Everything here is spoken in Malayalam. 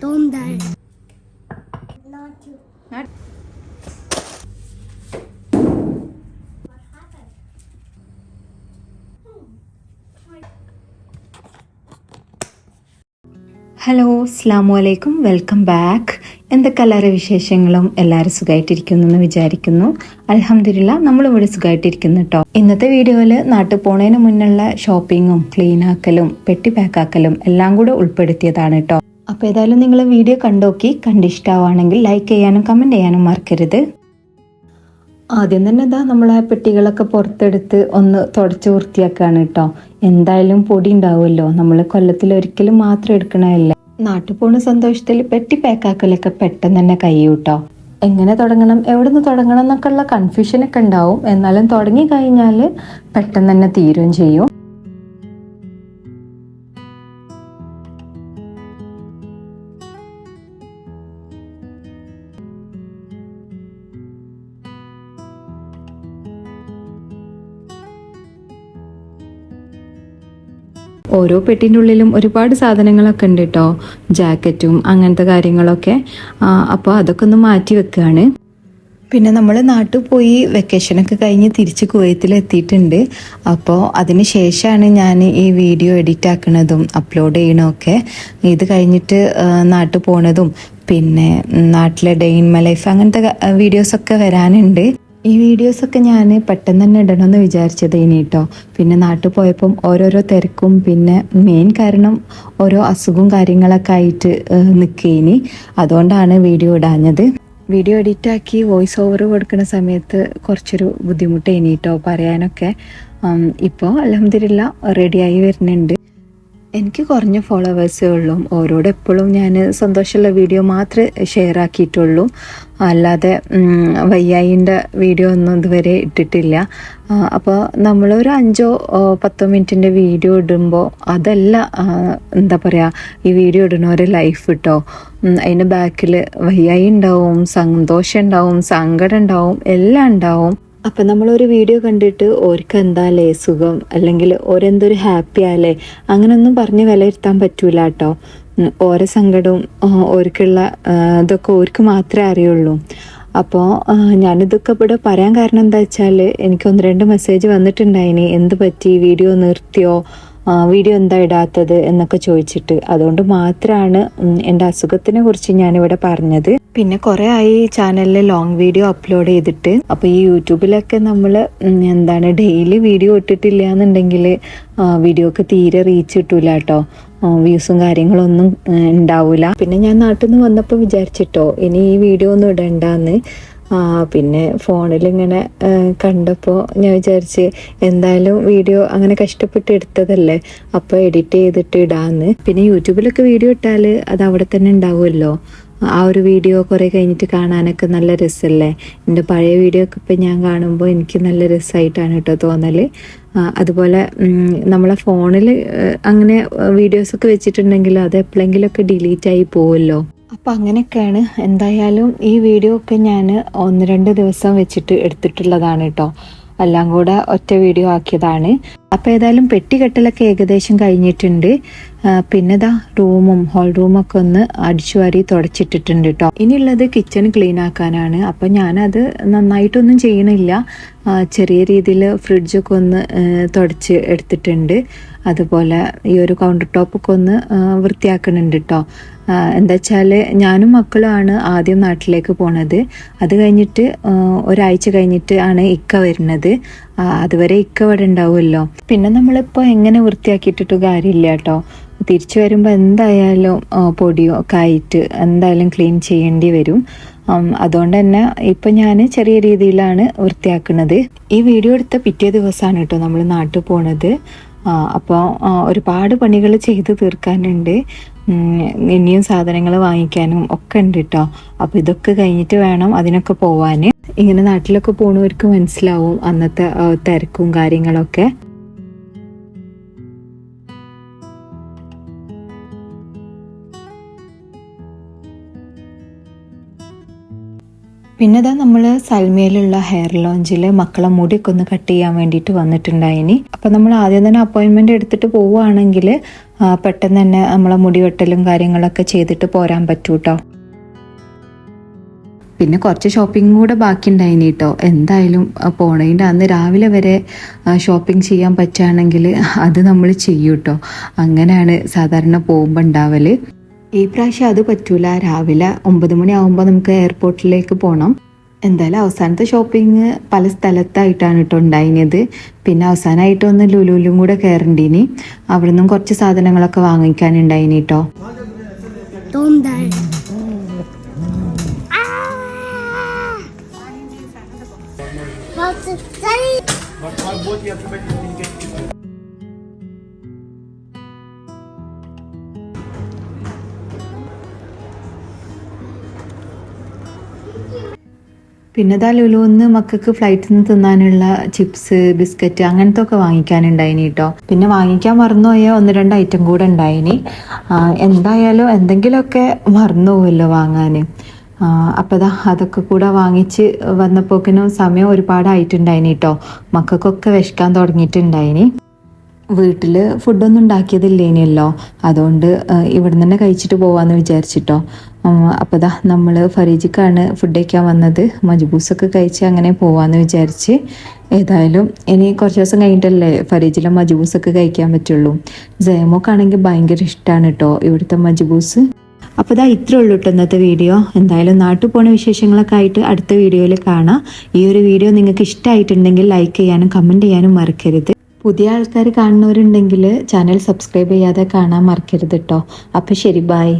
Don't die. Not you. Not-? Hello അസ്സാം വലൈക്കും വെൽക്കം ബാക്ക് എന്തൊക്കെ വിശേഷങ്ങളും എല്ലാവരും സുഖമായിട്ടിരിക്കുന്നു എന്ന് വിചാരിക്കുന്നു. അലഹമില്ല നമ്മളിവിടെ സുഖമായിട്ടിരിക്കുന്നു കേട്ടോ ഇന്നത്തെ വീഡിയോയിൽ നാട്ടിൽ പോണതിന് മുന്നുള്ള ഷോപ്പിങ്ങും ക്ലീൻ ആക്കലും പെട്ടി പാക്കാക്കലും എല്ലാം കൂടെ ഉൾപ്പെടുത്തിയതാണ് കേട്ടോ അപ്പോൾ ഏതായാലും നിങ്ങൾ വീഡിയോ കണ്ടോക്കി കണ്ടിഷ്ടാവുകയാണെങ്കിൽ ലൈക്ക് ചെയ്യാനും കമന്റ് ചെയ്യാനും മറക്കരുത്. ആദ്യം തന്നെ ഇതാ നമ്മൾ ആ പെട്ടികളൊക്കെ പുറത്തെടുത്ത് ഒന്ന് തുടച്ച് വൃത്തിയാക്കുകയാണ് കേട്ടോ എന്തായാലും പൊടി ഉണ്ടാവുമല്ലോ. നമ്മൾ കൊല്ലത്തിൽ ഒരിക്കലും മാത്രം എടുക്കണമല്ല നാട്ടിൽ പോണ സന്തോഷത്തിൽ പെട്ടി പാക്കാക്കലൊക്കെ പെട്ടെന്ന് തന്നെ കഴിയൂട്ടോ. എങ്ങനെ തുടങ്ങണം എവിടെ നിന്ന് തുടങ്ങണം എന്നൊക്കെ ഉള്ള കൺഫ്യൂഷനൊക്കെ ഉണ്ടാവും. എന്നാലും തുടങ്ങി കഴിഞ്ഞാൽ പെട്ടെന്ന് തന്നെ തീരുകയും ചെയ്യും. ഓരോ പെട്ടിന്റെ ഉള്ളിലും ഒരുപാട് സാധനങ്ങളൊക്കെ ഉണ്ട് കേട്ടോ ജാക്കറ്റും അങ്ങനത്തെ കാര്യങ്ങളൊക്കെ. അപ്പോൾ അതൊക്കെ ഒന്ന് മാറ്റി വെക്കുകയാണ് പിന്നെ നമ്മൾ നാട്ടിൽ പോയി വെക്കേഷനൊക്കെ കഴിഞ്ഞ് തിരിച്ച് കുവൈത്തിൽ എത്തിയിട്ടുണ്ട്. അപ്പോൾ അതിന് ശേഷമാണ് ഞാൻ ഈ വീഡിയോ എഡിറ്റ് ആക്കുന്നതും അപ്ലോഡ് ചെയ്യണമൊക്കെ ഇത് കഴിഞ്ഞിട്ട് നാട്ടിൽ പോണതും. പിന്നെ നാട്ടിലെ ഡെയിൻ മൈ ലൈഫ് അങ്ങനത്തെ വീഡിയോസൊക്കെ വരാനുണ്ട്. ഈ വീഡിയോസൊക്കെ ഞാൻ പെട്ടെന്ന് തന്നെ ഇടണമെന്ന് വിചാരിച്ചത് ഇനി കേട്ടോ പിന്നെ നാട്ടിൽ പോയപ്പം ഓരോരോ തിരക്കും പിന്നെ മെയിൻ കാരണം ഓരോ അസുഖവും കാര്യങ്ങളൊക്കെ ആയിട്ട് നിൽക്കേനി അതുകൊണ്ടാണ് വീഡിയോ ഇടാഞ്ഞത്. വീഡിയോ എഡിറ്റാക്കി വോയിസ് ഓവർ കൊടുക്കുന്ന സമയത്ത് കുറച്ചൊരു ബുദ്ധിമുട്ട് കേട്ടോ പറയാനൊക്കെ. ഇപ്പോൾ അലഹമില്ല റെഡിയായി വരുന്നുണ്ട്. എനിക്ക് കുറഞ്ഞ ഫോളോവേഴ്സേ ഉള്ളൂ. ഓരോട് എപ്പോഴും ഞാൻ സന്തോഷമുള്ള വീഡിയോ മാത്രമേ ഷെയർ ആക്കിയിട്ടുള്ളൂ. അല്ലാതെ വയ്യായിന്റെ വീഡിയോ ഒന്നും ഇതുവരെ ഇട്ടിട്ടില്ല. അപ്പോൾ നമ്മളൊരു അഞ്ചോ പത്തോ മിനിറ്റിന്റെ വീഡിയോ ഇടുമ്പോൾ അതല്ല എന്താ പറയുക ഈ വീഡിയോ ഇടുന്നവരെ ലൈഫ് കിട്ടോ അതിന്റെ ബാക്കിൽ വയ്യായി ഉണ്ടാവും സന്തോഷം ഉണ്ടാവും സങ്കടം ഉണ്ടാവും എല്ലാം ഉണ്ടാവും. അപ്പം നമ്മളൊരു വീഡിയോ കണ്ടിട്ട് ഓർക്ക് എന്താലേ സുഖം? അല്ലെങ്കിൽ ഓരെന്തൊരു ഹാപ്പി ആലേ? അങ്ങനൊന്നും പറഞ്ഞ് വിലയിരുത്താൻ പറ്റൂല കേട്ടോ. ഓരോ സങ്കടവും ഓർക്കുള്ള ഇതൊക്കെ ഓർക്ക് മാത്രമേ അറിയുള്ളൂ. അപ്പോൾ ഞാനിതൊക്കെ ഇവിടെ പറയാൻ കാരണം എന്താ വെച്ചാൽ എനിക്ക് ഒന്ന് രണ്ട് മെസ്സേജ് വന്നിട്ടുണ്ടായിനി. എന്ത് പറ്റി? വീഡിയോ നിർത്തിയോ? വീഡിയോ എന്താ ഇടാത്തത് എന്നൊക്കെ ചോദിച്ചിട്ട് അതുകൊണ്ട് മാത്രമാണ് എന്റെ അസുഖത്തിനെ കുറിച്ച് ഞാനിവിടെ പറഞ്ഞത്. പിന്നെ കുറേ ആയി ചാനലിൽ ലോങ് വീഡിയോ അപ്ലോഡ് ചെയ്തിട്ട് അപ്പോൾ ഈ യൂട്യൂബിലൊക്കെ നമ്മൾ എന്താണ് ഡെയിലി വീഡിയോ ഇട്ടിട്ടില്ല എന്നുണ്ടെങ്കിൽ വീഡിയോക്ക് തീരെ റീച്ച് കിട്ടൂല കേട്ടോ വ്യൂസും കാര്യങ്ങളൊന്നും ഉണ്ടാവൂല. പിന്നെ ഞാൻ നാട്ടിൽ നിന്ന് വന്നപ്പോൾ വിചാരിച്ചിട്ടോ ഇനി ഈ വീഡിയോ ഒന്നും ഇടണ്ടെന്ന്. പിന്നെ ഫോണിൽ ഇങ്ങനെ കണ്ടപ്പോൾ ഞാൻ വിചാരിച്ച് എന്തായാലും വീഡിയോ അങ്ങനെ കഷ്ടപ്പെട്ട് എടുത്തതല്ലേ? അപ്പോൾ എഡിറ്റ് ചെയ്തിട്ട് ഇടാന്ന്. പിന്നെ യൂട്യൂബിലൊക്കെ വീഡിയോ ഇട്ടാൽ അത് അവിടെ തന്നെ ഉണ്ടാവുമല്ലോ. ആ ഒരു വീഡിയോ കുറേ കഴിഞ്ഞിട്ട് കാണാനൊക്കെ നല്ല രസമല്ലേ എന്റെ പഴയ വീഡിയോ ഒക്കെ ഇപ്പം ഞാൻ കാണുമ്പോൾ എനിക്ക് നല്ല രസമായിട്ടാണ് കേട്ടോ തോന്നൽ അതുപോലെ നമ്മളെ ഫോണിൽ അങ്ങനെ വീഡിയോസൊക്കെ വെച്ചിട്ടുണ്ടെങ്കിൽ അത് എപ്പോഴെങ്കിലുമൊക്കെ ഡിലീറ്റ് ആയി പോവുമല്ലോ. അപ്പം അങ്ങനെയൊക്കെയാണ്. എന്തായാലും ഈ വീഡിയോ ഒക്കെ ഞാൻ ഒന്ന് രണ്ട് ദിവസം വെച്ചിട്ട് എടുത്തിട്ടുള്ളതാണ് കേട്ടോ എല്ലാം കൂടെ ഒറ്റ വീഡിയോ ആക്കിയതാണ്. അപ്പോൾ ഏതായാലും പെട്ടികെട്ടലൊക്കെ ഏകദേശം കഴിഞ്ഞിട്ടുണ്ട്. പിന്നെ ഇതാ റൂമും ഹോൾ റൂമൊക്കെ ഒന്ന് അടിച്ചു വാരി തുടച്ചിട്ടിട്ടുണ്ട് കേട്ടോ ഇനിയുള്ളത് കിച്ചൺ ക്ലീൻ ആക്കാനാണ്. അപ്പം ഞാനത് നന്നായിട്ടൊന്നും ചെയ്യണില്ല. ചെറിയ രീതിയിൽ ഫ്രിഡ്ജൊക്കെ ഒന്ന് തുടച്ച് എടുത്തിട്ടുണ്ട്. അതുപോലെ ഈ ഒരു കൗണ്ടർ ടോപ്പൊക്കെ ഒന്ന് വൃത്തിയാക്കുന്നുണ്ട് കേട്ടോ എന്താ വെച്ചാൽ ഞാനും മക്കളുമാണ് ആദ്യം നാട്ടിലേക്ക് പോണത്. അത് കഴിഞ്ഞിട്ട് ഒരാഴ്ച കഴിഞ്ഞിട്ട് ആണ് ഇക്ക വരുന്നത്. അതുവരെ ഇക്ക ഇവിടെ ഉണ്ടാവുമല്ലോ. പിന്നെ നമ്മളിപ്പോൾ എങ്ങനെ വൃത്തിയാക്കിയിട്ടിട്ട് കാര്യമില്ല കേട്ടോ തിരിച്ചു വരുമ്പോൾ എന്തായാലും പൊടിയോ ഒക്കെ ആയിട്ട് എന്തായാലും ക്ലീൻ ചെയ്യേണ്ടി വരും. അതുകൊണ്ട് തന്നെ ഇപ്പം ഞാൻ ചെറിയ രീതിയിലാണ് വൃത്തിയാക്കുന്നത് ഈ വീഡിയോ എടുത്ത പിറ്റേ ദിവസമാണ് കേട്ടോ നമ്മൾ നാട്ടിൽ പോണത്. അപ്പോൾ ഒരുപാട് പണികൾ ചെയ്ത് തീർക്കാനുണ്ട്. ഇനിയും സാധനങ്ങൾ വാങ്ങിക്കാനും ഒക്കെ ഉണ്ട് കേട്ടോ അപ്പോൾ ഇതൊക്കെ കഴിഞ്ഞിട്ട് വേണം അതിനൊക്കെ പോവാൻ. ഇങ്ങനെ നാട്ടിലൊക്കെ പോണവർക്ക് മനസ്സിലാവും അന്നത്തെ തിരക്കും കാര്യങ്ങളൊക്കെ. പിന്നെ ഇതാ നമ്മൾ സൽമയിലുള്ള ഹെയർ ലോഞ്ചിൽ മക്കളെ മുടിയൊക്കെ ഒന്ന് കട്ട് ചെയ്യാൻ വേണ്ടിയിട്ട് വന്നിട്ടുണ്ടായിനി. അപ്പം നമ്മൾ ആദ്യം തന്നെ അപ്പോയിൻമെന്റ് എടുത്തിട്ട് പോവുകയാണെങ്കിൽ പെട്ടെന്ന് തന്നെ നമ്മളെ മുടി വെട്ടലും കാര്യങ്ങളൊക്കെ ചെയ്തിട്ട് പോരാൻ പറ്റൂട്ടോ. പിന്നെ കുറച്ച് ഷോപ്പിംഗ് കൂടെ ബാക്കി ഉണ്ടായിനി കേട്ടോ എന്തായാലും പോണതിന്റെ അന്ന് രാവിലെ വരെ ഷോപ്പിംഗ് ചെയ്യാൻ പറ്റുകയാണെങ്കിൽ അത് നമ്മൾ ചെയ്യൂട്ടോ. അങ്ങനെയാണ് സാധാരണ പോകുമ്പോൾ ഉണ്ടാവൽ ഈ പ്രാവശ്യം അത് പറ്റൂല രാവിലെ ഒമ്പത് മണി ആകുമ്പോൾ നമുക്ക് എയർപോർട്ടിലേക്ക് പോകണം എന്തായാലും അവസാനത്തെ ഷോപ്പിംഗ് പല സ്ഥലത്തായിട്ടാണ് കേട്ടോ ഉണ്ടായിനത് പിന്നെ അവസാനമായിട്ട് ഒന്ന് ലുലുലും കൂടെ കയറണ്ടീനി അവിടെ നിന്നും കുറച്ച് സാധനങ്ങളൊക്കെ വാങ്ങിക്കാനുണ്ടായിനി കേട്ടോ Don't die. you have to say? പിന്നെ ഇതാ ലുലുന്ന് മക്കൾക്ക് ഫ്ലൈറ്റിൽ നിന്ന് തിന്നാനുള്ള ചിപ്സ് ബിസ്ക്കറ്റ് അങ്ങനത്തെ ഒക്കെ വാങ്ങിക്കാനുണ്ടായിനി കേട്ടോ പിന്നെ വാങ്ങിക്കാൻ മറന്നുപോയ ഒന്ന് രണ്ട് ഐറ്റം കൂടെ ഉണ്ടായിനി. എന്തായാലും എന്തെങ്കിലുമൊക്കെ മറന്നുപോകുമല്ലോ വാങ്ങാൻ അപ്പോൾ അതൊക്കെ കൂടെ വാങ്ങിച്ച് വന്നപ്പോക്കിനും സമയം ഒരുപാട് ആയിട്ടുണ്ടായിനി കേട്ടോ മക്കൾക്കൊക്കെ വിശക്കാൻ തുടങ്ങിയിട്ടുണ്ടായിനി. വീട്ടിൽ ഫുഡൊന്നും ഉണ്ടാക്കിയതില്ലേനല്ലോ അതുകൊണ്ട് ഇവിടെ തന്നെ കഴിച്ചിട്ട് പോവാന്ന് വിചാരിച്ചിട്ടോ. അപ്പോൾ ദാ നമ്മൾ ഫറീജിക്കാണ് ഫുഡ് കഴിക്കാൻ വന്നത്. മജ്ബൂസൊക്കെ കഴിച്ച് അങ്ങനെ പോവാന്ന് വിചാരിച്ച്. ഏതായാലും ഇനി കുറച്ച് ദിവസം കഴിഞ്ഞിട്ടല്ലേ ഫറീജിലെ മജ്ബൂസൊക്കെ കഴിക്കാൻ പറ്റുള്ളൂ. ജയമോക്കാണെങ്കിൽ ഭയങ്കര ഇഷ്ടമാണ് കേട്ടോ ഇവിടുത്തെ മജ്ബൂസ്. അപ്പോൾ ഇതാ ഇത്രേ ഉള്ളൂ കേട്ടോ ഇന്നത്തെ വീഡിയോ. എന്തായാലും നാട്ടിൽ പോണ വിശേഷങ്ങളൊക്കെ ആയിട്ട് അടുത്ത വീഡിയോയിൽ കാണാം. ഈ ഒരു വീഡിയോ നിങ്ങൾക്ക് ഇഷ്ടമായിട്ടുണ്ടെങ്കിൽ ലൈക്ക് ചെയ്യാനും കമന്റ് ചെയ്യാനും മറക്കരുത്. പുതിയ ആൾക്കാർ കാണുന്നവരുണ്ടെങ്കിൽ ചാനൽ സബ്സ്ക്രൈബ് ചെയ്യാതെ കാണാൻ മറക്കരുത് കേട്ടോ അപ്പോൾ ശരി ബായ്